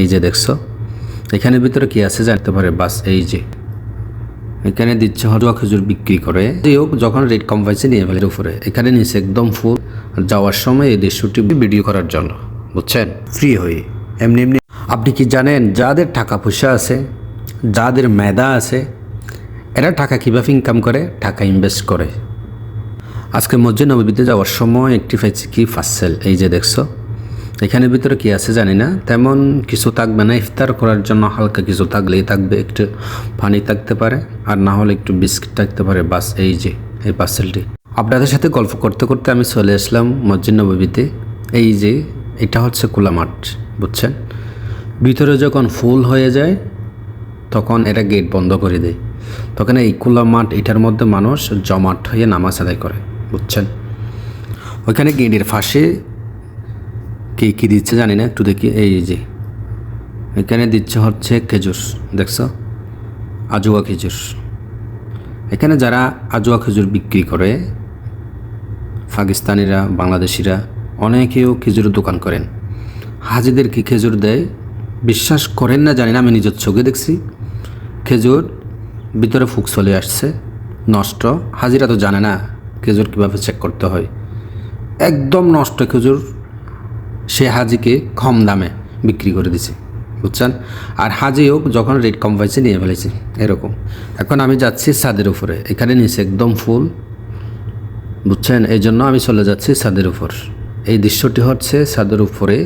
এই যে দেখছ এখানে ভিতরে কি আছে জানতে পারে? বাস এই যে। এখানে দিচ্ছে হজুয়া খেজুর বিক্রি করে। হোক, যখন রেট কম পাইছে, নিয়ে ফেলে উপরে। এখানে নিচে একদম ফুল যাওয়ার সময় এই দৃশ্যটি ভিডিও করার জন্য, বুঝছেন? ফ্রি হয়ে। এমনি এমনি আপনি কি জানেন, যাদের টাকা পয়সা আছে, যাদের মেধা আছে, এরা টাকা কীভাবে ইনকাম করে? টাকা ইনভেস্ট করে। আজকে মসজিদ নবীতে যাওয়ার সময় একটি পাইছি কি? ফাসেল এই যে দেখছ এখানে ভিতরে কি আছে জানি না। তেমন কিছু থাকবে না। ইফতার করার জন্য হালকা কিছু থাকলেই থাকবে। একটু পানি থাকতে পারে। আর না হলে একটু বিস্কিট থাকতে পারে। বাস এই যে, এই পার্সেলটি আপনাদের সাথে গল্প করতে করতে আমি চলে আসলাম মসজিদ নবীতে এই যে, এটা হচ্ছে খোলা মাঠ, বুঝছেন? ভিতরে যখন ফুল হয়ে যায়, তখন এরা গেট বন্ধ করে দেয়। তখন এই খোলা মাঠ, এটার মধ্যে মানুষ জমাট হয়ে নামাজ আদায় করে, বুঝছেন? ওইখানে গেটের ফাঁসে কে, কী দিচ্ছে জানি না, একটু দেখি। এই যে, এখানে দিচ্ছে হচ্ছে খেজুর, দেখছ? আজুয়া খেজুর। এখানে যারা আজুয়া খেজুর বিক্রি করে, পাকিস্তানিরা, বাংলাদেশিরা, অনেকেও খেজুরের দোকান করেন। হাজিদের কি খেজুর দেয়? বিশ্বাস করেন না, জানি না, আমি নিজের চোখে দেখছি। খেজুর ভিতরে ফুক চলে আসছে, নষ্ট। হাজিরা তো জানে না, খেজুর কীভাবে চেক করতে হয়। একদম নষ্ট খেজুর। সে হাজিকে কম দামে বিক্রি করে দিছে, বুঝছেন? আর হাজিও যখন রেট কম পাইছে, নিয়ে ফেলেছে এরকম। এখন আমি যাচ্ছি ছাদের উপরে, এখানে নিচে একদম ফুল, বুঝছেন? এই জন্য আমি চলে যাচ্ছি ছাদের উপর। এই দৃশ্যটি হচ্ছে ছাদের উপরে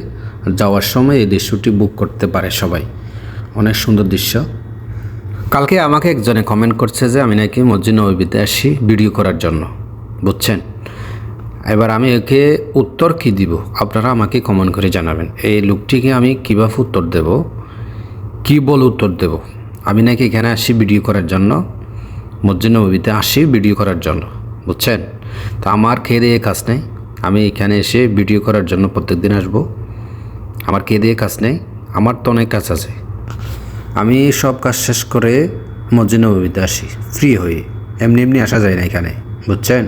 যাওয়ার সময় এই দৃশ্যটি বুক করতে পারে সবাই। অনেক সুন্দর দৃশ্য। কালকে আমাকে একজনে কমেন্ট করছে যে, আমি নাকি মসজিদ নবীতে আসি ভিডিও করার জন্য, বুঝছেন? এবার আমি একে উত্তর কি দিব? আপনারা আমাকে কমেন্ট করে জানাবেন। এই লোকটিকে আমি কীভাবে উত্তর দেব? কি বল উত্তর দেব? আমি নাকি এখানে আসি ভিডিও করার জন্য? মসজিদ নবীতে আসি ভিডিও করার জন্য, বুঝছেন? তো আমার খেয়ে দিয়ে কাজ নেই। আমি এখানে এসে ভিডিও করার জন্য প্রত্যেকদিন আসব। আমার খেয়ে দিয়ে কাজ নেই। আমার তো অনেক কাজ আছে। আমি সব কাজ শেষ করে মসজিদ নবীতে আসি ফ্রি হয়ে। এমনি এমনি আসা যায় না এখানে, বুঝছেন?